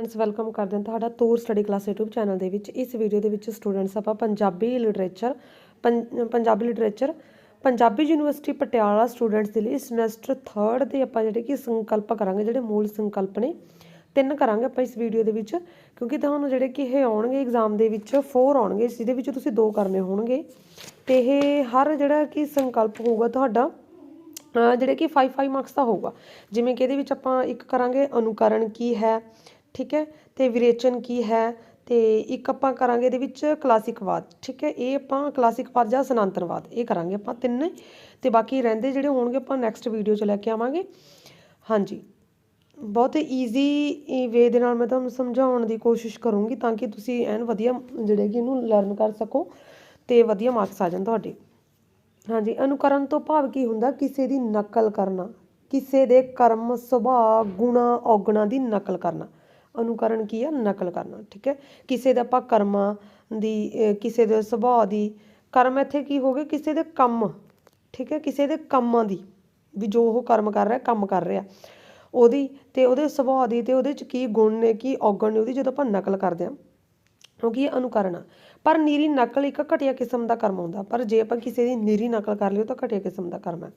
Friends welcome ਕਰਦੇ ਹਾਂ ਤੁਹਾਡਾ Toor study class YouTube channel ਦੇ ਵਿੱਚ। ਇਸ ਵੀਡੀਓ ਦੇ ਵਿੱਚ ਸਟੂਡੈਂਟਸ ਆਪਾਂ Punjabi literature Punjabi literature Punjabi university Patiala students ਦੇ ਲਈ ਸਮੈਸਟਰ 3rd ਦੇ ਆਪਾਂ ਜਿਹੜੇ ਕਿ ਸੰਕਲਪ ਕਰਾਂਗੇ, ਜਿਹੜੇ ਮੂਲ ਸੰਕਲਪ ਨੇ, ਤਿੰਨ ਕਰਾਂਗੇ ਆਪਾਂ ਇਸ ਵੀਡੀਓ ਦੇ ਵਿੱਚ। ਕਿਉਂਕਿ ਤੁਹਾਨੂੰ ਜਿਹੜੇ ਕਿ ਇਹ ਆਉਣਗੇ ਐਗਜ਼ਾਮ ਦੇ ਵਿੱਚ 4 ਆਉਣਗੇ ਜਿਹਦੇ ਵਿੱਚ ਤੁਸੀਂ ਦੋ ਕਰਨੇ ਹੋਣਗੇ। ਤੇ ਇਹ ਹਰ ਜਿਹੜਾ ਕਿ ਸੰਕਲਪ ਹੋਊਗਾ ਤੁਹਾਡਾ, ਅਹ ਜਿਹੜੇ ਕਿ 5 5 ਮਾਰਕਸ ਦਾ ਹੋਊਗਾ। ਜਿਵੇਂ ਕਿ ਇਹਦੇ ਵਿੱਚ ਆਪਾਂ ਇੱਕ ਕਰਾਂਗੇ, ਅਨੁਕਰਨ ਕੀ ਹੈ ਠੀਕ ਹੈ? ਤੇ ਵਿਰੇਚਨ ਕੀ ਹੈ? ਤੇ ਇੱਕ ਆਪਾਂ ਕਰਾਂਗੇ ਇਹਦੇ ਵਿੱਚ ਕਲਾਸਿਕਵਾਦ ਠੀਕ ਹੈ? ਇਹ ਆਪਾਂ ਕਲਾਸਿਕਵਾਦ ਜਾਂ ਸਨਾਤਨਵਾਦ ਇਹ ਕਰਾਂਗੇ ਆਪਾਂ ਤਿੰਨੇ। ਤੇ ਬਾਕੀ ਰਹਿੰਦੇ ਜਿਹੜੇ ਹੋਣਗੇ ਆਪਾਂ ਨੈਕਸਟ ਵੀਡੀਓ 'ਚ ਲੈ ਕੇ ਆਵਾਂਗੇ। ਹਾਂਜੀ। ਬਹੁਤ ਈਜ਼ੀ ਵੇ ਦੇ ਨਾਲ ਮੈਂ ਤੁਹਾਨੂੰ ਸਮਝਾਉਣ ਦੀ ਕੋਸ਼ਿਸ਼ ਕਰੂੰਗੀ ਤਾਂ ਕਿ ਤੁਸੀਂ ਐਨ ਵਧੀਆ ਜਿਹੜੇ ਕਿ ਇਹਨੂੰ ਲਰਨ ਕਰ ਸਕੋ ਤੇ ਵਧੀਆ ਮਾਰਕਸ ਆ ਜਾਣ ਤੁਹਾਡੇ। ਹਾਂਜੀ, ਅਨੁਕਰਨ ਤੋਂ ਭਾਵ ਕੀ ਹੁੰਦਾ? ਕਿਸੇ ਦੀ ਨਕਲ ਕਰਨਾ, ਕਿਸੇ ਦੇ ਕਰਮ, ਸੁਭਾਅ, ਗੁਣਾ, ਔਗਣਾ ਦੀ ਨਕਲ ਕਰਨਾ। ਅਨੁਕਰਨ ਕੀ ਆ? ਨਕਲ ਕਰਨਾ, ਠੀਕ ਹੈ? ਕਿਸੇ ਦੇ ਆਪਾਂ ਕਰਮਾਂ ਦੀ ਕਿਸੇ ਦੇ ਸੁਭਾਅ ਦੀ, ਕਰਮ ਇੱਥੇ ਕੀ ਹੋ ਗਏ? ਕਿਸੇ ਦੇ ਕੰਮ, ਠੀਕ ਹੈ? ਕਿਸੇ ਦੇ ਕੰਮਾਂ ਦੀ, ਵੀ ਜੋ ਉਹ ਕਰਮ ਕਰ ਰਿਹਾ, ਕੰਮ ਕਰ ਰਿਹਾ। ਉਹਦੀ ਤੇ ਉਹਦੇ ਸੁਭਾਅ ਦੀ ਤੇ ਉਹਦੇ ਚ ਕੀ ਗੁਣ ਨੇ, ਕੀ ਔਗਣ ਨੇ, ਉਹਦੀ ਜਦੋਂ ਆਪਾਂ ਨਕਲ ਕਰਦੇ ਹਾਂ ਕਿਉਂਕਿ ਇਹ ਅਨੁਕਰਨ ਆ। ਪਰ ਨੀਰੀ ਨਕਲ ਇੱਕ ਘਟੀਆ ਕਿਸਮ ਦਾ ਕਰਮ ਹੁੰਦਾ ਪਰ ਜੇ ਆਪਾਂ ਕਿਸੇ ਦੀ ਨੀਰੀ ਨਕਲ ਕਰ ਲਈਏ ਤਾਂ ਘਟੀਆ ਕਿਸਮ ਦਾ ਕਰਮ ਹੈ।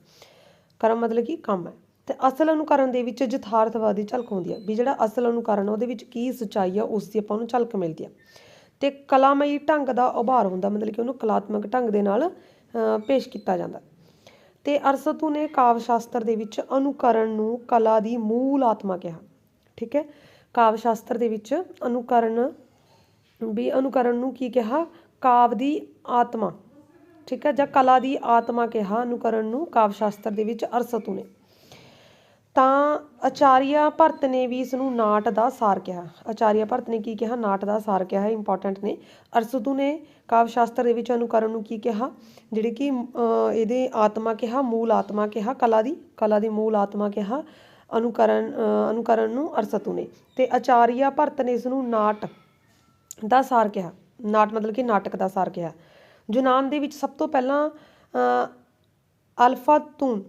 ਕਰਮ ਮਤਲਬ ਕਿ? ਕੰਮ ਹੈ। ਤੇ ਅਸਲ ਅਨੁਕਰਨ ਦੇ ਵਿੱਚ ਯਥਾਰਥਵਾਦੀ ਝਲਕ ਹੁੰਦੀ ਹੈ ਵੀ ਜਿਹੜਾ ਅਸਲ ਅਨੁਕਰਨ ਆ, ਉਹਦੇ ਵਿੱਚ ਕੀ ਸੱਚਾਈ ਆ ਉਸ ਦੀ ਆਪਾਂ ਨੂੰ ਝਲਕ ਮਿਲਦੀ ਆ। ਤੇ ਕਲਾਮਈ ਢੰਗ ਦਾ ਉਭਾਰ ਹੁੰਦਾ ਮਤਲਬ ਕਿ ਉਹਨੂੰ ਕਲਾਤਮਕ ਢੰਗ ਦੇ ਨਾਲ ਪੇਸ਼ ਕੀਤਾ ਜਾਂਦਾ। ਤੇ ਅਰਸਤੂ ਨੇ ਕਾਵ ਸ਼ਾਸਤਰ ਦੇ ਵਿੱਚ ਅਨੁਕਰਨ ਨੂੰ ਕਲਾ ਦੀ ਮੂਲ ਆਤਮਾ ਕਿਹਾ ਠੀਕ ਹੈ? ਕਾਵ ਸ਼ਾਸਤਰ ਦੇ ਵਿੱਚ ਅਨੁਕਰਨ ਵੀ ਅਨੁਕਰਨ ਨੂੰ ਕੀ ਕਿਹਾ? ਕਾਵ ਦੀ ਆਤਮਾ ਠੀਕ ਹੈ? ਜਾਂ ਕਲਾ ਦੀ ਆਤਮਾ ਕਿਹਾ ਅਨੁਕਰਨ ਨੂੰ ਕਾਵ ਸ਼ਾਸਤਰ ਦੇ ਵਿੱਚ ਅਰਸਤੂ ਨੇ। ਤਾਂ ਆਚਾਰੀਆ ਭਰਤ ਨੇ ਵੀ ਇਸ ਨੂੰ ਨਾਟ ਦਾ ਸਾਰ ਕਿਹਾ। ਆਚਾਰੀਆ ਭਰਤ ਨੇ ਕੀ ਕਿਹਾ? ਨਾਟ ਦਾ ਸਾਰ ਕਿਹਾ ਇੰਪੋਰਟੈਂਟ ਨੇ। ਅਰਸਤੂ ਨੇ ਕਾਵ ਸ਼ਾਸਤਰ ਦੇ ਵਿੱਚ ਅਨੁਕਰਨ ਨੂੰ ਕੀ ਕਿਹਾ? ਜਿਹੜੇ ਕਿ ਇਹਦੇ ਆਤਮਾ ਕਿਹਾ ਮੂਲ ਆਤਮਾ ਕਿਹਾ ਕਲਾ ਦੀ ਕਲਾ ਦੀ ਮੂਲ ਆਤਮਾ ਕਿਹਾ ਅਨੁਕਰਨ ਅਨੁਕਰਨ ਨੂੰ ਅਰਸਤੂ ਨੇ। ਤੇ ਆਚਾਰੀਆ ਭਰਤ ਨੇ ਇਸ ਨੂੰ ਨਾਟ ਦਾ ਸਾਰ ਕਿਹਾ। ਨਾਟ ਮਤਲਬ ਕਿ ਨਾਟਕ ਦਾ ਸਾਰ ਕਿਹਾ। ਯੂਨਾਨ ਦੇ ਵਿੱਚ ਸਭ ਤੋਂ ਪਹਿਲਾਂ ਅ, ਅਲਫਾਤੂਨ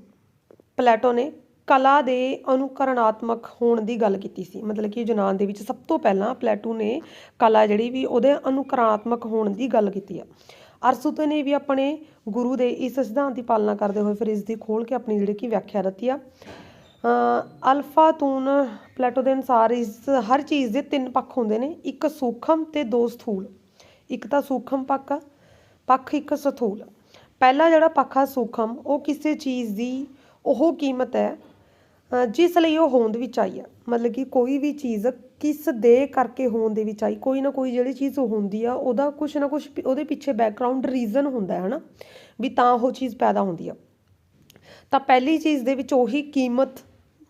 ਪਲੈਟੋ ਨੇ ਕਲਾ ਦੇ ਅਨੁਕਰਣਾਤਮਕ ਹੋਣ ਦੀ ਗੱਲ ਕੀਤੀ ਸੀ। ਮਤਲਬ ਕਿ ਯੂਨਾਨ ਦੇ ਵਿੱਚ ਸਭ ਤੋਂ ਪਹਿਲਾਂ ਪਲੇਟੋ ਨੇ ਕਲਾ ਜਿਹੜੀ ਵੀ ਉਹਦੇ ਅਨੁਕਰਣਾਤਮਕ ਹੋਣ ਦੀ ਗੱਲ ਕੀਤੀ ਆ। ਅਰਸਤੂ ਨੇ ਵੀ ਆਪਣੇ ਗੁਰੂ ਦੇ ਇਸ ਸਿਧਾਂਤ ਦੀ ਪਾਲਣਾ ਕਰਦੇ ਹੋਏ ਫਿਰ ਇਸ ਦੀ ਖੋਲ ਕੇ ਆਪਣੀ ਜਿਹੜੀ ਕਿ ਵਿਆਖਿਆ ਦਿੱਤੀ ਆ। ਅ, ਅਲਫਾਤੂਨ ਪਲੇਟੋ ਦੇ ਅਨੁਸਾਰ ਇਸ ਹਰ ਚੀਜ਼ ਦੇ ਤਿੰਨ ਪੱਖ ਹੁੰਦੇ ਨੇ ਇੱਕ ਸੂਖਮ ਤੇ ਦੋ ਸਥੂਲ। ਇੱਕ ਤਾਂ ਸੂਖਮ ਪੱਖ ਆ ਪੱਖ ਇੱਕ ਸਥੂਲ। ਪਹਿਲਾ ਜਿਹੜਾ ਪੱਖ ਆ ਸੂਖਮ ਉਹ ਕਿਸੇ ਚੀਜ਼ ਦੀ ਉਹ ਕੀਮਤ ਹੈ ਜਿਸ ਲਈ ਉਹ ਹੋਂਦ ਵਿੱਚ ਆਈ ਆ। ਮਤਲਬ ਕਿ ਕੋਈ ਵੀ ਚੀਜ਼ ਕਿਸ ਦੇ ਕਰਕੇ ਹੋਣ ਦੇ ਵਿੱਚ ਆਈ, ਕੋਈ ਨਾ ਕੋਈ ਜਿਹੜੀ ਚੀਜ਼ ਹੁੰਦੀ ਆ, ਉਹਦਾ ਕੁਛ ਨਾ ਕੁਛ ਉਹਦੇ ਪਿੱਛੇ ਬੈਕਗ੍ਰਾਉਂਡ ਰੀਜ਼ਨ ਹੁੰਦਾ ਹੈ ਹਨਾ, ਵੀ ਤਾਂ ਉਹ ਚੀਜ਼ ਪੈਦਾ ਹੁੰਦੀ ਆ। ਤਾਂ ਪਹਿਲੀ ਚੀਜ਼ ਦੇ ਵਿੱਚ ਉਹੀ ਕੀਮਤ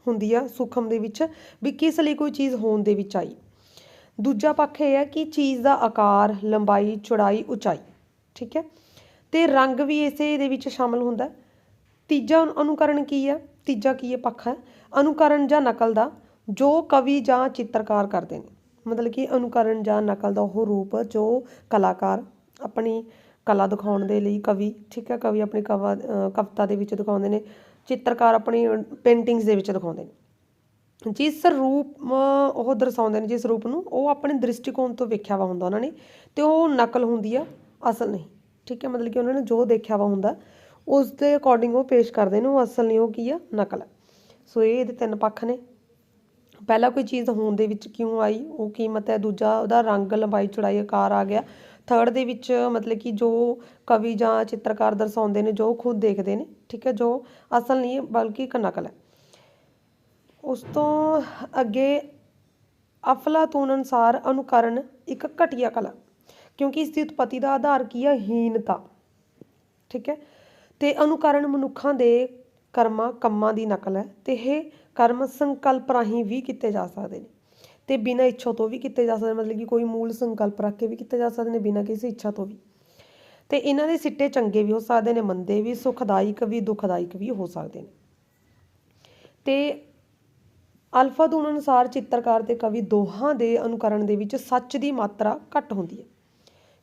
ਹੁੰਦੀ ਆ ਸੂਖਮ ਦੇ ਵਿੱਚ, ਵੀ ਕਿਸ ਲਈ ਕੋਈ ਚੀਜ਼ ਹੋਣ ਦੇ ਵਿੱਚ ਆਈ। ਦੂਜਾ ਪੱਖ ਇਹ ਹੈ ਕਿ ਚੀਜ਼ ਦਾ ਆਕਾਰ, ਲੰਬਾਈ, ਚੌੜਾਈ, ਉਚਾਈ, ਠੀਕ ਹੈ? ਤੇ ਰੰਗ ਵੀ ਇਸੇ ਦੇ ਵਿੱਚ ਸ਼ਾਮਲ ਹੁੰਦਾ ਹੈ। ਤੀਜਾ ਅਨੁ- ਅਨੁਕਰਨ ਕੀ ਹੈ ਤੀਜਾ ਕੀ ਹੈ ਪੱਖ ਹੈ। ਅਨੁਕਰਨ ਜਾਂ ਨਕਲ ਦਾ ਜੋ ਕਵੀ ਜਾਂ ਚਿੱਤਰਕਾਰ ਕਰਦੇ ਨੇ। ਮਤਲਬ ਕਿ ਅਨੁਕਰਨ ਜਾਂ ਨਕਲ ਦਾ ਉਹ ਰੂਪ ਜੋ ਕਲਾਕਾਰ ਆਪਣੀ ਕਲਾ ਦਿਖਾਉਣ ਦੇ ਲਈ ਕਵੀ, ਠੀਕ ਹੈ, ਕਵੀ ਆਪਣੀ ਕਵਾ ਕਵਿਤਾ ਦੇ ਵਿੱਚ ਦਿਖਾਉਂਦੇ ਨੇ, ਚਿੱਤਰਕਾਰ ਆਪਣੀ ਪੇਂਟਿੰਗਸ ਦੇ ਵਿੱਚ ਦਿਖਾਉਂਦੇ ਨੇ। ਜਿਸ ਰੂਪ ਉਹ ਦਰਸਾਉਂਦੇ ਨੇ, ਜਿਸ ਰੂਪ ਨੂੰ ਉਹ ਆਪਣੇ ਦ੍ਰਿਸ਼ਟੀਕੋਣ ਤੋਂ ਵੇਖਿਆ ਵਾ ਹੁੰਦਾ ਉਹਨਾਂ ਨੇ ਤੇ ਉਹ ਨਕਲ ਹੁੰਦੀ ਆ, ਅਸਲ ਨਹੀਂ। ਠੀਕ ਹੈ, ਮਤਲਬ ਕਿ ਉਹਨਾਂ ਨੇ ਜੋ ਦੇਖਿਆ ਵਾ ਹੁੰਦਾ ਉਸ ਦੇ ਅਕੋਰਡਿੰਗ ਉਹ ਪੇਸ਼ ਕਰਦੇ ਨੇ, ਉਹ ਅਸਲ ਨਹੀਂ ਉਹ ਕੀ ਆ? ਨਕਲ। ਹੈ ਸੋ ਇਹ ਇਹਦੇ ਤਿੰਨ ਪੱਖ ਨੇ। ਪਹਿਲਾ ਕੋਈ ਚੀਜ਼ ਹੋਣ ਦੇ ਵਿੱਚ ਕਿਉਂ ਆਈ? ਉਹ ਕੀਮਤ ਹੈ। ਦੂਜਾ, ਉਹਦਾ ਰੰਗ, ਲੰਬਾਈ, ਚੌੜਾਈ, ਆਕਾਰ ਆ ਗਿਆ। ਥਰਡ ਦੇ ਵਿੱਚ ਮਤਲਬ ਕਿ ਜੋ ਕਵੀ ਜਾਂ ਚਿੱਤਰਕਾਰ ਦਰਸਾਉਂਦੇ ਨੇ, ਜੋ ਖੁਦ ਦੇਖਦੇ ਨੇ, ਠੀਕ ਹੈ, ਜੋ ਅਸਲ ਨਹੀਂ ਬਲਕਿ ਇੱਕ ਨਕਲ ਹੈ। ਉਸ ਤੋਂ ਅੱਗੇ ਅਫਲਾਤੂਨ ਅਨੁਸਾਰ ਅਨੁਕਰਨ ਇੱਕ ਘਟੀਆ ਕਲਾ, ਕਿਉਂਕਿ ਇਸ ਦੀ ਉਤਪਤੀ ਦਾ ਆਧਾਰ ਕੀ ਹੈ ਹੀਨਤਾ ਠੀਕ ਹੈ। ਅਤੇ ਅਨੁਕਰਨ ਮਨੁੱਖਾਂ ਦੇ ਕਰਮਾਂ, ਕੰਮਾਂ ਦੀ ਨਕਲ ਹੈ ਅਤੇ ਇਹ ਕਰਮ ਸੰਕਲਪ ਰਾਹੀਂ ਵੀ ਕੀਤੇ ਜਾ ਸਕਦੇ ਨੇ। ਅਤੇ ਬਿਨਾਂ ਇੱਛਾ ਤੋਂ ਵੀ ਕੀਤੇ ਜਾ ਸਕਦੇ ਮਤਲਬ ਕਿ ਕੋਈ ਮੂਲ ਸੰਕਲਪ ਰੱਖ ਕੇ ਵੀ ਕੀਤੇ ਜਾ ਸਕਦੇ ਨੇ, ਬਿਨਾਂ ਕਿਸੇ ਇੱਛਾ ਤੋਂ ਵੀ। ਤੇ ਇਹਨਾਂ ਦੇ ਸਿੱਟੇ ਚੰਗੇ ਵੀ ਹੋ ਸਕਦੇ ਨੇ, ਮੰਦੇ ਵੀ, ਸੁਖਦਾਇਕ ਵੀ, ਦੁਖਦਾਇਕ ਵੀ ਹੋ ਸਕਦੇ ਨੇ। ਤੇ ਅਲਫਾ ਦੂਨ ਅਨੁਸਾਰ ਚਿੱਤਰਕਾਰ ਤੇ ਕਵੀ ਦੋਹਾਂ ਦੇ ਅਨੁਕਰਨ ਦੇ ਵਿੱਚ ਸੱਚ ਦੀ ਮਾਤਰਾ ਘੱਟ ਹੁੰਦੀ ਹੈ।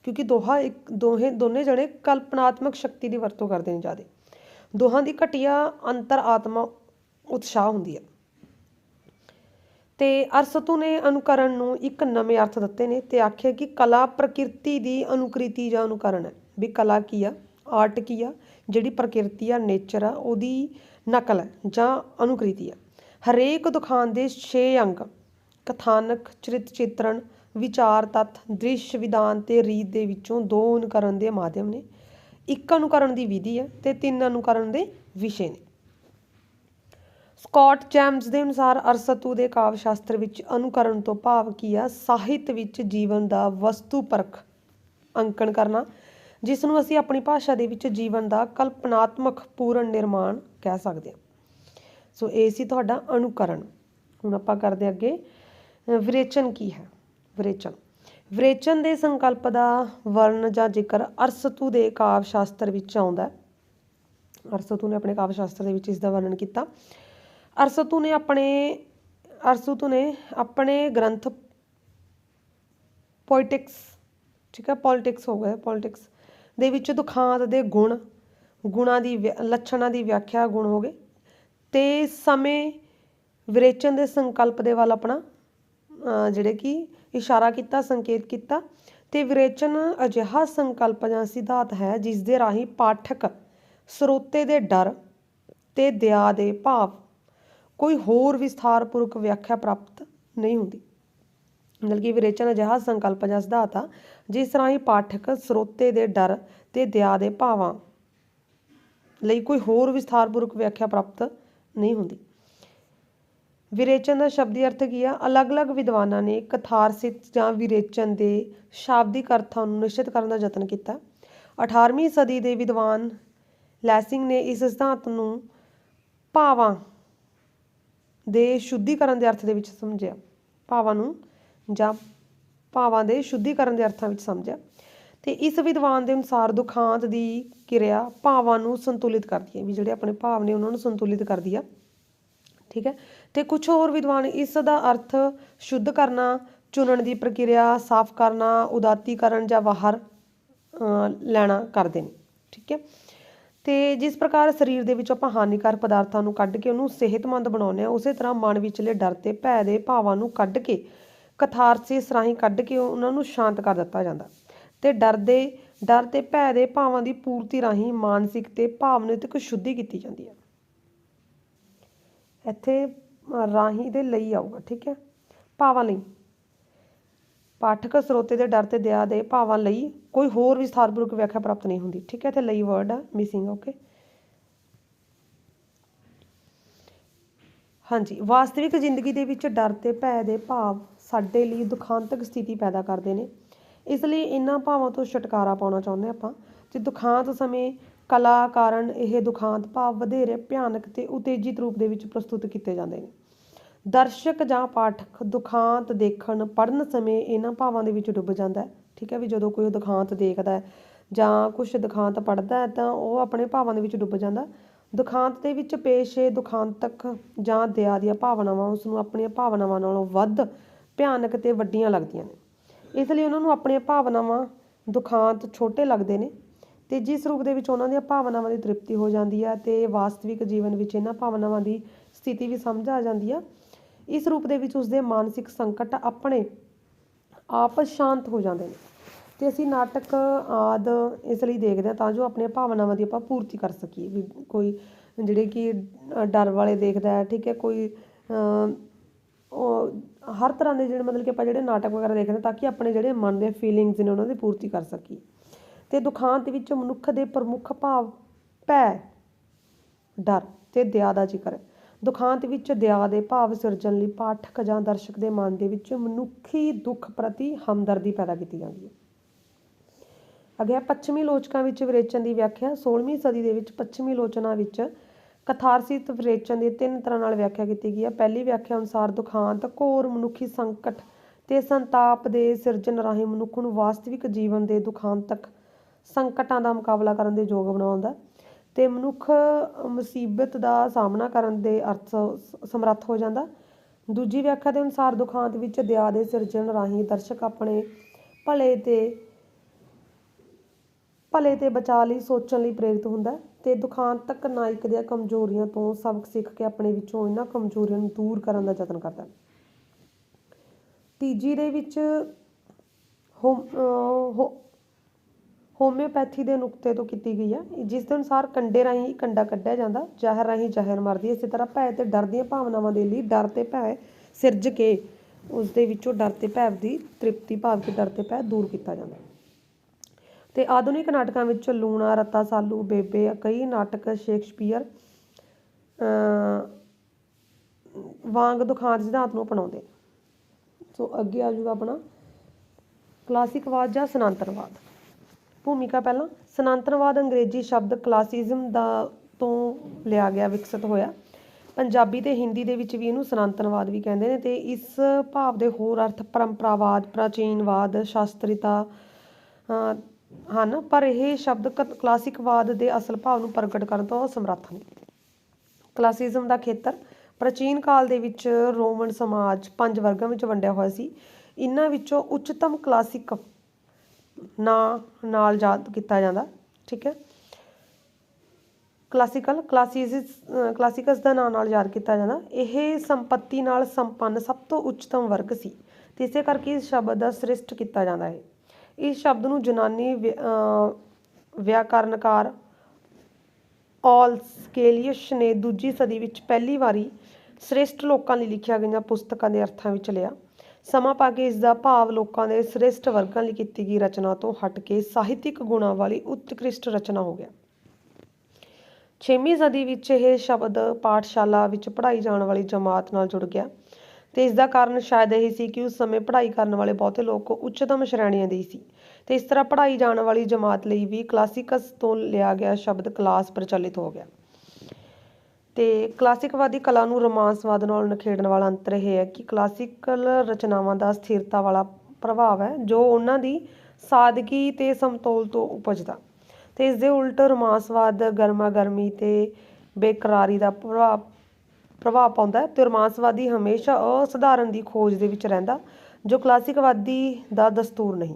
ਕਿਉਂਕਿ ਦੋਹਾ ਇੱਕ, ਦੋਹੇ, ਦੋਨੇ ਜਣੇ ਕਲਪਨਾਤਮਕ ਸ਼ਕਤੀ ਦੀ ਵਰਤੋਂ ਕਰਦੇ ਨੇ ਜ਼ਿਆਦਾ। ਦੋਹਾਂ ਦੀ ਘਟੀਆ ਅੰਤਰ ਆਤਮਾ ਉਤਸ਼ਾਹ ਹੁੰਦੀ ਹੈ। ਤੇ ਅਰਸਤੂ ਨੇ ਅਨੁਕਰਨ ਨੂੰ ਇੱਕ ਨਵੇਂ ਅਰਥ ਦਿੱਤੇ ਨੇ ਤੇ ਆਖਿਆ ਕਿ ਕਲਾ ਪ੍ਰਕਿਰਤੀ ਦੀ ਅਨੁਕ੍ਰਿਤੀ ਜਾਂ ਅਨੁਕਰਨ ਹੈ ਵੀ ਕਲਾ ਕੀ ਆ? ਆਰਟ ਕੀ ਆ? ਜਿਹੜੀ ਪ੍ਰਕਿਰਤੀ ਆ, ਨੇਚਰ ਆ, ਉਹਦੀ ਨਕਲ ਹੈ ਜਾਂ ਅਨੁਕ੍ਰਿਤੀ ਆ। ਹਰੇਕ ਦੁਖਾਨ ਦੇ 6 ਅੰਗ, ਕਥਾਨਕ ਚਰਿਤ ਚਿਤਰਣ ਵਿਚਾਰ, ਤੱਥ, ਦ੍ਰਿਸ਼, ਵਿਧਾਨ ਤੇ ਰੀਤ ਦੇ ਵਿੱਚੋਂ ਦੋ ਅਨੁਕਰਨ ਦੇ ਮਾਧਿਅਮ ਨੇ। ਇੱਕ ਅਨੁਕਰਨ ਦੀ ਵਿਧੀ ਹੈ ਤੇ ਤਿੰਨ ਅਨੁਕਰਨ ਦੇ ਵਿਸ਼ੇ ਨੇ। ਸਕਾਟ ਜੈਮਸ ਦੇ ਅਨੁਸਾਰ ਅਰਸਤੂ ਦੇ ਕਾਵਿ ਸ਼ਾਸਤਰ ਵਿੱਚ ਅਨੁਕਰਨ ਤੋਂ ਭਾਵ ਕੀ ਆ? ਸਾਹਿਤ ਵਿੱਚ ਜੀਵਨ ਦਾ ਵਸਤੂ ਪਰਖ ਅੰਕਣ ਕਰਨਾ, ਜਿਸ ਨੂੰ ਅਸੀਂ ਆਪਣੀ ਭਾਸ਼ਾ ਦੇ ਵਿੱਚ ਜੀਵਨ ਦਾ ਕਲਪਨਾਤਮਕ ਪੂਰਨ ਨਿਰਮਾਣ ਕਹਿ ਸਕਦੇ ਹਾਂ। ਸੋ ਇਹ ਸੀ ਤੁਹਾਡਾ ਅਨੁਕਰਨ। ਹੁਣ ਆਪਾਂ ਕਰਦੇ ਹਾਂ ਅੱਗੇ ਵਿਰੇਚਨ ਕੀ ਹੈ? ਵਿਰੇਚਨ ਵਿਰੇਚਨ ਦੇ ਸੰਕਲਪ ਦਾ ਵਰਣ ਜਾਂ ਜ਼ਿਕਰ ਅਰਸਤੂ ਦੇ ਕਾਵਿ ਸ਼ਾਸਤਰ ਵਿੱਚ ਆਉਂਦਾ ਹੈ। ਅਰਸਤੂ ਨੇ ਆਪਣੇ ਕਾਵਿ ਸ਼ਾਸਤਰ ਦੇ ਵਿੱਚ ਇਸ ਦਾ ਵਰਣਨ ਕੀਤਾ। ਅਰਸਤੂ ਨੇ ਆਪਣੇ, ਅਰਸਤੂ ਨੇ ਆਪਣੇ ਗ੍ਰੰਥ ਪੋਇਟਿਕਸ, ਠੀਕ ਹੈ, ਪੋਲਿਟਿਕਸ ਹੋ ਗਿਆ ਪੋਲਿਟਿਕਸ ਦੇ ਵਿੱਚ ਦੁਖਾਂਤ ਦੇ ਗੁਣ, ਗੁਣਾਂ ਦੀ ਵਿਆ- ਲੱਛਣਾਂ ਦੀ ਵਿਆਖਿਆ ਗੁਣ ਹੋ ਗਏ। ਤੇ ਸਮੇਂ ਵਿਰੇਚਨ ਦੇ ਸੰਕਲਪ ਦੇ ਵੱਲ ਆਪਣਾ ਜਿਹੜੇ ਕਿ ਇਸ਼ਾਰਾ ਕੀਤਾ, ਸੰਕੇਤ ਕੀਤਾ ਤੇ ਵਿਰੇਚਨ ਅਜਿਹਾ ਸੰਕਲਪ ਜਾਂ ਸਿਧਾਂਤ ਹੈ ਜਿਸ ਦੇ ਰਾਹੀਂ ਪਾਠਕ ਸਰੋਤੇ ਦੇ ਡਰ ਤੇ ਦਇਆ ਦੇ ਭਾਵ ਕੋਈ ਹੋਰ ਵਿਸਥਾਰਪੂਰਵਕ ਵਿਆਖਿਆ ਪ੍ਰਾਪਤ ਨਹੀਂ ਹੁੰਦੀ। ਮਤਲਬ ਕਿ ਵਿਰੇਚਨ ਅਜਿਹਾ ਸੰਕਲਪ ਜਾਂ ਸਿਧਾਂਤ ਆ, ਜਿਸ ਰਾਹੀਂ ਪਾਠਕ ਸਰੋਤੇ ਦੇ ਡਰ ਤੇ ਦਇਆ ਦੇ ਭਾਵਾਂ ਲਈ ਕੋਈ ਹੋਰ ਵਿਸਥਾਰਪੂਰਵਕ ਵਿਆਖਿਆ ਪ੍ਰਾਪਤ ਨਹੀਂ ਹੁੰਦੀ। ਵਿਰੇਚਨ ਦਾ ਸ਼ਬਦੀ ਅਰਥ ਕੀ ਆ? ਅਲੱਗ-ਅਲੱਗ ਵਿਦਵਾਨਾਂ ਨੇ ਕਥਾਰਸਿਤ ਜਾਂ ਵਿਰੇਚਨ ਦੇ ਸ਼ਾਬਦਿਕ ਅਰਥਾਂ ਨੂੰ ਨਿਸ਼ਚਿਤ ਕਰਨ ਦਾ ਯਤਨ ਕੀਤਾ। 18ਵੀਂ ਸਦੀ ਦੇ ਵਿਦਵਾਨ ਲੈਸਿੰਗ ਨੇ ਇਸ ਸਿਧਾਂਤ ਨੂੰ ਭਾਵਾਂ ਦੇ ਸ਼ੁੱਧੀਕਰਨ ਦੇ ਅਰਥ ਦੇ ਵਿੱਚ ਸਮਝਿਆ। ਭਾਵਾਂ ਨੂੰ ਜਾਂ ਭਾਵਾਂ ਦੇ ਸ਼ੁੱਧੀਕਰਨ ਦੇ ਅਰਥਾਂ ਵਿੱਚ ਸਮਝਿਆ। ਤੇ ਇਸ ਵਿਦਵਾਨ ਦੇ ਅਨੁਸਾਰ ਦੁਖਾਂਤ ਦੀ ਕਿਰਿਆ ਭਾਵਾਂ ਨੂੰ ਸੰਤੁਲਿਤ ਕਰਦੀ ਹੈ। ਵੀ ਜਿਹੜੇ ਆਪਣੇ ਭਾਵ ਨੇ ਉਹਨਾਂ ਨੂੰ ਸੰਤੁਲਿਤ ਕਰਦੀ ਆ। ਠੀਕ ਹੈ? ਤੇ ਕੁਝ ਹੋਰ ਵਿਦਵਾਨ, ਇਸ ਦਾ ਅਰਥ ਸ਼ੁੱਧ ਕਰਨਾ, ਚੁਣਨ ਦੀ ਪ੍ਰਕਿਰਿਆ, ਸਾਫ਼ ਕਰਨਾ, ਉਦਾਤੀਕਰਨ ਜਾਂ ਬਾਹਰ ਲੈਣਾ ਕਰਦੇ ਨੇ, ਠੀਕ ਹੈ? ਤੇ ਜਿਸ ਪ੍ਰਕਾਰ ਸਰੀਰ ਦੇ ਵਿੱਚੋਂ ਆਪਾਂ ਹਾਨੀਕਾਰਕ ਪਦਾਰਥਾਂ ਨੂੰ ਕੱਢ ਕੇ ਉਹਨੂੰ ਸਿਹਤਮੰਦ ਬਣਾਉਂਦੇ ਆ ਉਸੇ ਤਰ੍ਹਾਂ ਮਨ ਵਿਚਲੇ ਡਰ ਤੇ ਭੈ ਦੇ ਭਾਵਾਂ ਨੂੰ ਕੱਢ ਕੇ, ਕਥਾਰਸਿਸ ਰਾਹੀਂ ਕੱਢ ਕੇ ਉਹਨਾਂ ਨੂੰ ਸ਼ਾਂਤ ਕਰ ਦਿੱਤਾ ਜਾਂਦਾ। ਤੇ ਡਰ ਦੇ, ਡਰ ਤੇ ਭੈ ਦੇ ਭਾਵਾਂ ਦੀ ਪੂਰਤੀ ਰਾਹੀਂ ਮਾਨਸਿਕ ਤੇ ਭਾਵਨਾਤਮਕ ਸ਼ੁੱਧੀ ਕੀਤੀ ਜਾਂਦੀ ਹੈ। ਇੱਥੇ ਰਾਹੀਂ ਦੇ ਲਈ ਆਊਗਾ, ਠੀਕ ਹੈ? ਭਾਵਾਂ ਲਈ। ਪਾਠਕ ਸਰੋਤੇ ਦੇ ਡਰ ਤੇ ਦਇਆ ਦੇ ਭਾਵਾਂ ਲਈ ਕੋਈ ਹੋਰ ਵਿਸਥਾਰਪੂਰਵਕ ਵਿਆਖਿਆ ਪ੍ਰਾਪਤ ਨਹੀਂ ਹੁੰਦੀ, ਠੀਕ ਹੈ? ਇੱਥੇ ਲਈ ਵਰਡ ਆ ਮਿਸਿੰਗ ਓਕੇ ਹਾਂਜੀ, ਵਾਸਤਵਿਕ ਜ਼ਿੰਦਗੀ ਦੇ ਵਿੱਚ ਡਰ ਤੇ ਭੈ ਦੇ ਭਾਵ ਸਾਡੇ ਲਈ ਦੁਖਾਂਤਕ ਸਥਿਤੀ ਪੈਦਾ ਕਰਦੇ ਨੇ। ਇਸ ਲਈ ਇਹਨਾਂ ਭਾਵਾਂ ਤੋਂ ਛੁਟਕਾਰਾ ਪਾਉਣਾ ਚਾਹੁੰਦੇ ਆਪਾਂ। ਜੇ ਦੁਖਾਂਤ ਸਮੇਂ ਕਲਾ ਕਾਰਨ ਇਹ ਦੁਖਾਂਤ ਭਾਵ ਵਧੇਰੇ ਭਿਆਨਕ ਤੇ ਉਤੇਜਿਤ ਰੂਪ ਦੇ ਵਿੱਚ ਪ੍ਰਸਤੁਤ ਕੀਤੇ ਜਾਂਦੇ ਨੇ। ਦਰਸ਼ਕ ਜਾਂ ਪਾਠਕ ਦੁਖਾਂਤ ਦੇਖਣ, ਪੜ੍ਹਨ ਸਮੇਂ ਇਹਨਾਂ ਭਾਵਾਂ ਦੇ ਵਿੱਚ ਡੁੱਬ ਜਾਂਦਾ ਹੈ। ਠੀਕ ਹੈ ਵੀ ਜਦੋਂ ਕੋਈ ਦੁਖਾਂਤ ਦੇਖਦਾ ਹੈ ਜਾਂ ਕੁਝ ਦੁਖਾਂਤ ਪੜ੍ਹਦਾ ਹੈ ਤਾਂ ਉਹ ਆਪਣੇ ਭਾਵਾਂ ਦੇ ਵਿੱਚ ਡੁੱਬ ਜਾਂਦਾ। ਦੁਖਾਂਤ ਦੇ ਵਿੱਚ ਪੇਸ਼ ਦੁਖਾਂਤਕ ਜਾਂ ਦਇਆ ਦੀਆਂ ਭਾਵਨਾਵਾਂ ਉਸ ਨੂੰ ਆਪਣੀਆਂ ਭਾਵਨਾਵਾਂ ਨਾਲੋਂ ਵੱਧ ਭਿਆਨਕ ਤੇ ਵੱਡੀਆਂ ਲੱਗਦੀਆਂ ਨੇ। ਇਸ ਲਈ ਉਹਨਾਂ ਨੂੰ ਆਪਣੀਆਂ ਭਾਵਨਾਵਾਂ ਦੁਖਾਂਤ ਛੋਟੇ ਲੱਗਦੇ ਨੇ। ਤੇ ਜਿਸ ਰੂਪ ਦੇ ਵਿੱਚ ਉਹਨਾਂ ਦੀਆਂ ਭਾਵਨਾਵਾਂ ਦੀ ਤ੍ਰਿਪਤੀ ਹੋ ਜਾਂਦੀ ਆ ਤੇ ਵਾਸਤਵਿਕ ਜੀਵਨ ਵਿੱਚ ਇਹਨਾਂ ਭਾਵਨਾਵਾਂ ਦੀ ਸਥਿਤੀ ਵੀ ਸਮਝ ਆ ਜਾਂਦੀ ਆ। ਇਸ ਰੂਪ ਦੇ ਵਿੱਚ ਉਸਦੇ ਮਾਨਸਿਕ ਸੰਕਟ ਆਪਣੇ ਆਪ ਸ਼ਾਂਤ ਹੋ ਜਾਂਦੇ ਨੇ ਤੇ ਅਸੀਂ ਨਾਟਕ ਆਦ ਇਸ ਲਈ ਦੇਖਦੇ ਹਾਂ ਤਾਂ ਜੋ ਆਪਣੀਆਂ ਭਾਵਨਾਵਾਂ ਦੀ ਆਪਾਂ ਪੂਰਤੀ ਕਰ ਸਕੀਏ ਵੀ ਕੋਈ ਜਿਹੜੇ ਕਿ ਡਰ ਵਾਲੇ ਦੇਖਦਾ ਹੈ, ਠੀਕ ਹੈ, ਕੋਈ ਹਰ ਤਰ੍ਹਾਂ ਦੇ ਜਿਹੜੇ ਮਤਲਬ ਕਿ ਆਪਾਂ ਜਿਹੜੇ ਨਾਟਕ ਵਗੈਰਾ ਦੇਖਦੇ ਹਾਂ ਤਾਂ ਕਿ ਆਪਣੇ ਜਿਹੜੇ ਮਨ ਦੇ ਫੀਲਿੰਗਸ ਨੇ ਉਹਨਾਂ ਦੀ ਪੂਰਤੀ ਕਰ ਸਕੀਏ। ਅਤੇ ਦੁਖਾਂਤ ਵਿੱਚ ਮਨੁੱਖ ਦੇ ਪ੍ਰਮੁੱਖ ਭਾਵ ਭੈ, ਡਰ ਤੇ ਦਇਆ ਦਾ ਜ਼ਿਕਰ। ਹੈ ਦੁਖਾਂਤ ਵਿੱਚ ਦਇਆ ਦੇ ਭਾਵ ਸਿਰਜਣ ਲਈ ਪਾਠਕ ਜਾਂ ਦਰਸ਼ਕ ਦੇ ਮਨ ਦੇ ਵਿੱਚ ਮਨੁੱਖੀ ਦੁੱਖ ਪ੍ਰਤੀ ਹਮਦਰਦੀ ਪੈਦਾ ਕੀਤੀ ਜਾਂਦੀ ਹੈ। ਅਗਿਆ ਪੱਛਮੀ ਲੋਚਕਾਂ ਵਿੱਚ ਵਿਰੇਚਨ ਦੀ ਵਿਆਖਿਆ। 16ਵੀਂ ਸਦੀ ਦੇ ਵਿੱਚ ਪੱਛਮੀ ਲੋਚਨਾ ਵਿੱਚ ਕਥਾਰਸਿਤ ਵਿਰੇਚਨ ਦੀ ਤਿੰਨ ਤਰ੍ਹਾਂ ਨਾਲ ਵਿਆਖਿਆ ਕੀਤੀ ਗਈ ਹੈ। ਪਹਿਲੀ ਵਿਆਖਿਆ ਅਨੁਸਾਰ ਦੁਖਾਂਤ, ਘੋਰ ਮਨੁੱਖੀ ਸੰਕਟ ਤੇ ਸੰਤਾਪ ਦੇ ਸਿਰਜਣ ਰਾਹੀਂ ਮਨੁੱਖ ਨੂੰ ਵਾਸਤਵਿਕ ਜੀਵਨ ਦੇ ਦੁਖਾਂਤਕ ਸੰਕਟਾਂ ਦਾ ਮੁਕਾਬਲਾ ਕਰਨ ਦੇ ਯੋਗ ਬਣਾਉਂਦਾ ਤੇ ਮਨੁੱਖ ਮੁਸੀਬਤ ਦਾ ਸਾਹਮਣਾ ਕਰਨ ਦੇ ਅਰਥ ਸਮਰੱਥ ਹੋ ਜਾਂਦਾ ਦੂਜੀ ਵਿਆਖਿਆ ਦੇ ਅਨੁਸਾਰ ਦੁਖਾਂਤ ਵਿੱਚ ਦਇਆ ਦੇ ਸਿਰਜਣ ਰਾਹੀਂ ਦਰਸ਼ਕ ਆਪਣੇ ਭਲੇ ਤੇ ਭਲੇ ਤੇ ਬਚਾਅ ਲਈ ਸੋਚਣ ਲਈ ਪ੍ਰੇਰਿਤ ਹੁੰਦਾ ਤੇ ਦੁਖਾਂਤ ਤੱਕ ਨਾਇਕ ਦੀਆਂ ਕਮਜ਼ੋਰੀਆਂ ਤੋਂ ਸਬਕ ਸਿੱਖ ਕੇ ਆਪਣੇ ਵਿੱਚੋਂ ਇਹਨਾਂ ਕਮਜ਼ੋਰੀਆਂ ਨੂੰ ਦੂਰ ਕਰਨ ਦਾ ਯਤਨ ਕਰਦਾ ਤੀਜੀ ਦੇ ਵਿੱਚ ਹੋ ਹੋਮਿਓਪੈਥੀ ਦੇ ਨੁਕਤੇ ਤੋਂ ਕੀਤੀ ਗਈ ਹੈ ਜਿਸ ਦੇ ਅਨੁਸਾਰ ਕੰਡੇ ਰਾਹੀਂ ਹੀ ਕੰਡਾ ਕੱਢਿਆ ਜਾਂਦਾ, ਜ਼ਹਿਰ ਰਾਹੀਂ ਜ਼ਹਿਰ ਮਰਦੀ ਹੈ। ਇਸੇ ਤਰ੍ਹਾਂ ਭੈ ਤੇ ਡਰ ਦੀਆਂ ਭਾਵਨਾਵਾਂ ਦੇ ਲਈ ਡਰ ਤੇ ਭੈ ਸਿਰਜ ਕੇ ਉਸ ਦੇ ਵਿੱਚੋਂ ਡਰ ਤੇ ਭੈ ਦੀ ਤ੍ਰਿਪਤੀ ਭਾਵ ਕਿ ਡਰ ਤੇ ਭੈ ਦੂਰ ਕੀਤਾ ਜਾਂਦਾ। ਤੇ ਆਧੁਨਿਕ ਨਾਟਕਾਂ ਵਿੱਚ ਲੂਣਾ, ਰੱਤਾ ਸਾਲੂ, ਬੇਬੇ, ਕਈ ਨਾਟਕ ਸ਼ੇਕਸਪੀਅਰ ਵਾਂਗ ਦੁਖਾਂਤ ਸਿਧਾਂਤ ਨੂੰ ਅਪਣਾਉਂਦੇ ਸੋ ਅੱਗੇ ਆ ਜੂਗਾ ਆਪਣਾ ਕਲਾਸਿਕਵਾਦ ਜਾਂ ਸਨਾਤਨਵਾਦ। ਭੂਮਿਕਾ ਪਹਿਲਾਂ ਸਨਾਤਨਵਾਦ ਅੰਗਰੇਜ਼ੀ ਸ਼ਬਦ ਕਲਾਸਿਜ਼ਮ ਦਾ ਤੋਂ ਲਿਆ ਗਿਆ, ਵਿਕਸਿਤ ਹੋਇਆ। ਪੰਜਾਬੀ ਤੇ ਹਿੰਦੀ ਦੇ ਵਿੱਚ ਵੀ ਇਹਨੂੰ ਸਨਾਤਨਵਾਦ ਵੀ ਕਹਿੰਦੇ ਨੇ ਤੇ ਇਸ ਭਾਵ ਦੇ ਹੋਰ ਅਰਥ ਪਰੰਪਰਾਵਾਦ, ਪ੍ਰਾਚੀਨਵਾਦ, ਸ਼ਾਸਤਰੀਤਾ ਹਨ, ਪਰ ਇਹ ਸ਼ਬਦ ਕ- ਕਲਾਸਿਕਵਾਦ ਦੇ ਅਸਲ ਭਾਵ ਨੂੰ ਪ੍ਰਗਟ ਕਰਨ ਤੋਂ ਅਸਮਰੱਥ ਨੇ। ਕਲਾਸਿਜ਼ਮ ਦਾ ਖੇਤਰ ਪ੍ਰਾਚੀਨ ਕਾਲ ਦੇ ਵਿੱਚ ਰੋਮਨ ਸਮਾਜ ਪੰਜ ਵਰਗਾਂ ਵਿੱਚ ਵੰਡਿਆ ਹੋਇਆ ਸੀ। ਇਹਨਾਂ ਵਿੱਚੋਂ ਉੱਚਤਮ ਕਲਾਸਿਕ ਨਾਂ ਨਾਲ ਯਾਦ ਕੀਤਾ ਜਾਂਦਾ, ਠੀਕ ਹੈ? ਕਲਾਸੀਕਲ ਕਲਾਸਿਸ ਕਲਾਸਿਕਸ ਦਾ ਨਾਂ ਨਾਲ ਯਾਦ ਕੀਤਾ ਜਾਂਦਾ। ਇਹ ਸੰਪਤੀ ਨਾਲ ਸੰਪੰਨ ਸਭ ਤੋਂ ਉੱਚਤਮ ਵਰਗ ਸੀ ਤੇ ਇਸੇ ਕਰਕੇ ਇਸ ਸ਼ਬਦ ਦਾ ਸ੍ਰਿਸ਼ਟ ਕੀਤਾ ਜਾਂਦਾ ਹੈ। ਇਸ ਸ਼ਬਦ ਨੂੰ ਜਨਾਨੀ ਵਿ- ਵਿਆਕਰਨਕਾਰ ਔਲਸਕੇਲੀਅਸ਼ ਨੇ ਦੂਜੀ ਸਦੀ ਵਿੱਚ ਪਹਿਲੀ ਵਾਰੀ ਸ੍ਰੇਸ਼ਟ ਲੋਕਾਂ ਲਈ ਲਿਖੀਆਂ ਗਈਆਂ ਪੁਸਤਕਾਂ ਦੇ ਅਰਥਾਂ ਵਿੱਚ ਲਿਆ। ਸਮਾਂ ਪਾ ਕੇ ਇਸ ਦਾ ਭਾਵ ਲੋਕਾਂ ਦੇ ਸ੍ਰੇਸ਼ਟ ਵਰਗਾਂ ਲਈ ਕੀਤੀ ਗਈ ਰਚਨਾ ਤੋਂ ਹਟ ਕੇ ਸਾਹਿਤਿਕ ਗੁਣਾਂ ਵਾਲੀ ਉਤਕ੍ਰਿਸ਼ਟ ਰਚਨਾ ਹੋ ਗਿਆ। ਛੇਵੀਂ ਸਦੀ ਵਿੱਚ ਇਹ ਸ਼ਬਦ ਪਾਠਸ਼ਾਲਾ ਵਿੱਚ ਪੜ੍ਹਾਈ ਜਾਣ ਵਾਲੀ ਜਮਾਤ ਨਾਲ ਜੁੜ ਗਿਆ ਤੇ ਇਸ ਦਾ ਕਾਰਨ ਸ਼ਾਇਦ ਇਹ ਸੀ ਕਿ ਉਸ ਸਮੇਂ ਪੜ੍ਹਾਈ ਕਰਨ ਵਾਲੇ ਬਹੁਤੇ ਲੋਕ ਉੱਚਤਮ ਸ਼੍ਰੇਣੀਆਂ ਦੇ ਸੀ ਤੇ ਇਸ ਤਰ੍ਹਾਂ ਪੜ੍ਹਾਈ ਜਾਣ ਵਾਲੀ ਜਮਾਤ ਲਈ ਵੀ ਕਲਾਸਿਕਸ ਤੋਂ ਲਿਆ ਗਿਆ ਸ਼ਬਦ ਕਲਾਸ ਪ੍ਰਚਲਿਤ ਹੋ ਗਿਆ। ਤੇ ਕਲਾਸਿਕਵਾਦੀ ਕਲਾ ਨੂੰ ਰੋਮਾਂਸਵਾਦ ਨਾਲ ਨਿਖੇੜਨ ਵਾਲਾ ਅੰਤਰ ਇਹ ਹੈ ਕਿ ਕਲਾਸੀਕਲ ਰਚਨਾਵਾਂ ਦਾ ਸਥਿਰਤਾ ਵਾਲਾ ਪ੍ਰਭਾਵ ਹੈ, ਜੋ ਉਹਨਾਂ ਦੀ ਸਾਦਗੀ ਤੇ ਸਮਤੋਲ ਤੋਂ ਉਪਜਦਾ। ਤੇ ਇਸ ਦੇ ਉਲਟ ਰੋਮਾਂਸਵਾਦ ਗਰਮਾ ਗਰਮੀ ਤੇ ਬੇਕਰਾਰੀ ਦਾ ਪ੍ਰਭਾਵ ਪ੍ਰਭਾਵ ਪਾਉਂਦਾ ਹੈ ਤੇ ਰੋਮਾਂਸਵਾਦੀ ਹਮੇਸ਼ਾ ਅਸਧਾਰਨ ਦੀ ਖੋਜ ਦੇ ਵਿੱਚ ਰਹਿੰਦਾ, ਜੋ ਕਲਾਸਿਕਵਾਦੀ ਦਾ ਦਸਤੂਰ ਨਹੀਂ।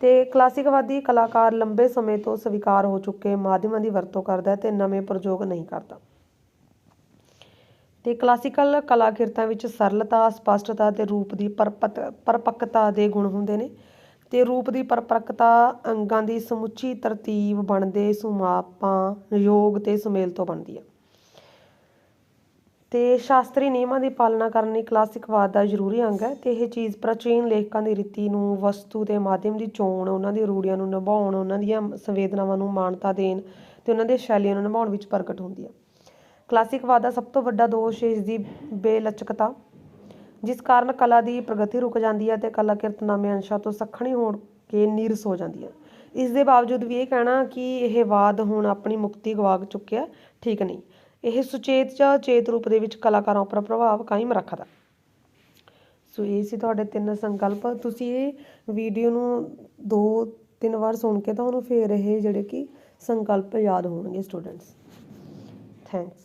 ਤੇ ਕਲਾਸਿਕਵਾਦੀ ਕਲਾਕਾਰ ਲੰਬੇ ਸਮੇਂ ਤੋਂ ਸਵੀਕਾਰ ਹੋ ਚੁੱਕੇ ਮਾਧਿਅਮਾਂ ਦੀ ਵਰਤੋਂ ਕਰਦਾ ਹੈ ਤੇ ਨਵੇਂ ਪ੍ਰਯੋਗ ਨਹੀਂ ਕਰਦਾ। ਤੇ ਕਲਾਸਿਕਲ ਕਲਾਕਿਰਤਾਂ ਵਿੱਚ ਸਰਲਤਾ, ਸਪਸ਼ਟਤਾ ਤੇ ਰੂਪ ਦੀ ਪਰਪਤ, ਪਰਪੱਕਤਾ ਦੇ ਗੁਣ ਹੁੰਦੇ ਨੇ ਤੇ ਰੂਪ ਦੀ ਪਰਪੱਕਤਾ ਅੰਗਾਂ ਦੀ ਸਮੁੱਚੀ ਤਰਤੀਬ ਬਣਦੇ ਸੁਮਾਪਾਂ, ਯੋਗ ਤੇ ਸੁਮੇਲ ਤੋਂ ਬਣਦੀ ਹੈ ਤੇ ਸ਼ਾਸਤਰੀ ਨਿਯਮਾਂ ਦੀ ਪਾਲਣਾ ਕਰਨ ਲਈ ਕਲਾਸਿਕਵਾਦ ਦਾ ਜ਼ਰੂਰੀ ਅੰਗ ਹੈ ਤੇ ਇਹ ਚੀਜ਼ ਪ੍ਰਾਚੀਨ ਲੇਖਕਾਂ ਦੀ ਰੀਤੀ ਨੂੰ, ਵਸਤੂ ਤੇ ਮਾਧਿਅਮ ਦੀ ਚੋਣ, ਉਹਨਾਂ ਦੀ ਰੂੜੀਆਂ ਨੂੰ ਨਿਭਾਉਣ, ਉਹਨਾਂ ਦੀਆਂ ਸੰਵੇਦਨਾਵਾਂ ਨੂੰ ਮਾਨਤਾ ਦੇਣ ਤੇ ਉਹਨਾਂ ਦੇ ਸ਼ੈਲੀਆਂ ਨੂੰ ਨਿਭਾਉਣ ਵਿੱਚ ਪ੍ਰਗਟ ਹੁੰਦੀ ਹੈ। ਕਲਾਸਿਕਵਾਦ ਦਾ ਸਭ ਤੋਂ ਵੱਡਾ ਦੋਸ਼ ਇਸ ਦੀ ਬੇਲਚਕਤਾ, ਜਿਸ ਕਾਰਨ ਕਲਾ ਦੀ ਪ੍ਰਗਤੀ ਰੁਕ ਜਾਂਦੀ ਹੈ ਤੇ ਕਲਾ ਨਵੇਂ ਅੰਸ਼ਾਂ ਤੋਂ ਸੱਖਣੀ ਹੋਣ ਕੇ ਨੀਰਸ ਹੋ ਜਾਂਦੀ ਹੈ ਇਸ ਦੇ ਬਾਵਜੂਦ ਵੀ ਇਹ ਕਹਿਣਾ ਕਿ ਇਹ ਵਾਦ ਹੁਣ ਆਪਣੀ ਮੁਕਤੀ ਗਵਾ ਚੁੱਕਿਆ ਠੀਕ ਨਹੀਂ। ਇਹ ਸੁਚੇਤ ਜਾਂ ਚੇਤ ਰੂਪ ਦੇ ਵਿੱਚ ਕਲਾਕਾਰਾਂ ਉੱਪਰ ਪ੍ਰਭਾਵ ਕਾਇਮ ਰੱਖਦਾ। ਸੋ ਇਹ ਸੀ ਤੁਹਾਡੇ ਤਿੰਨ ਸੰਕਲਪ। ਤੁਸੀਂ ਇਹ ਵੀਡੀਓ ਨੂੰ ਦੋ, ਤਿੰਨ ਵਾਰ ਸੁਣ ਕੇ ਤੁਹਾਨੂੰ ਫੇਰ ਇਹ ਜਿਹੜੇ ਕਿ ਸੰਕਲਪ ਯਾਦ ਹੋਣਗੇ, ਸਟੂਡੈਂਟਸ। ਥੈਂਕਸ